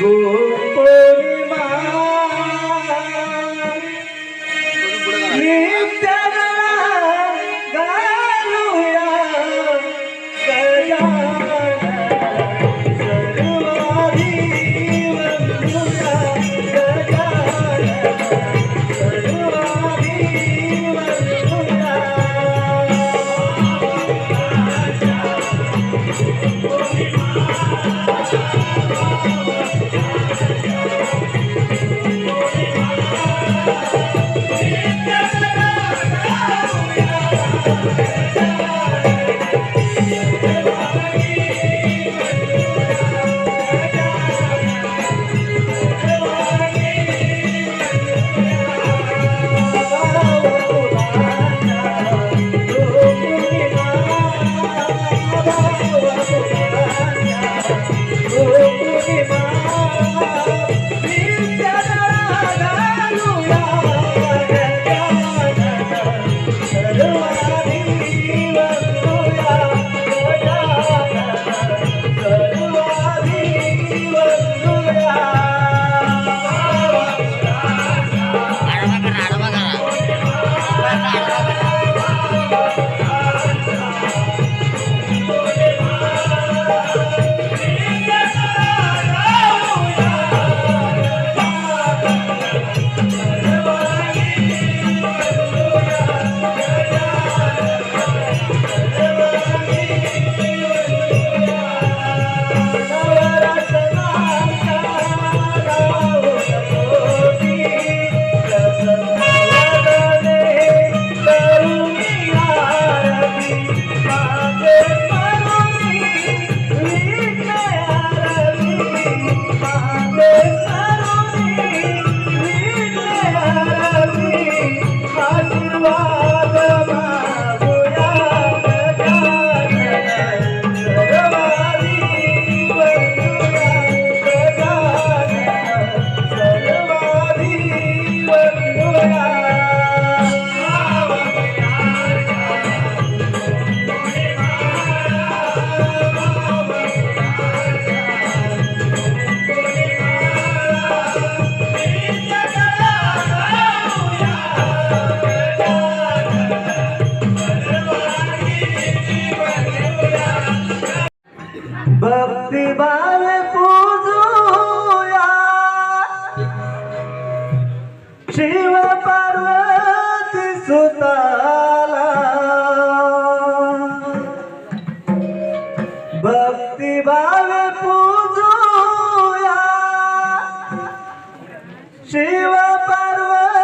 Go. भक्तिभाव पूजूया. शिव पार्वती सुताला भक्तिभाव पूजूया. शिव पार्वती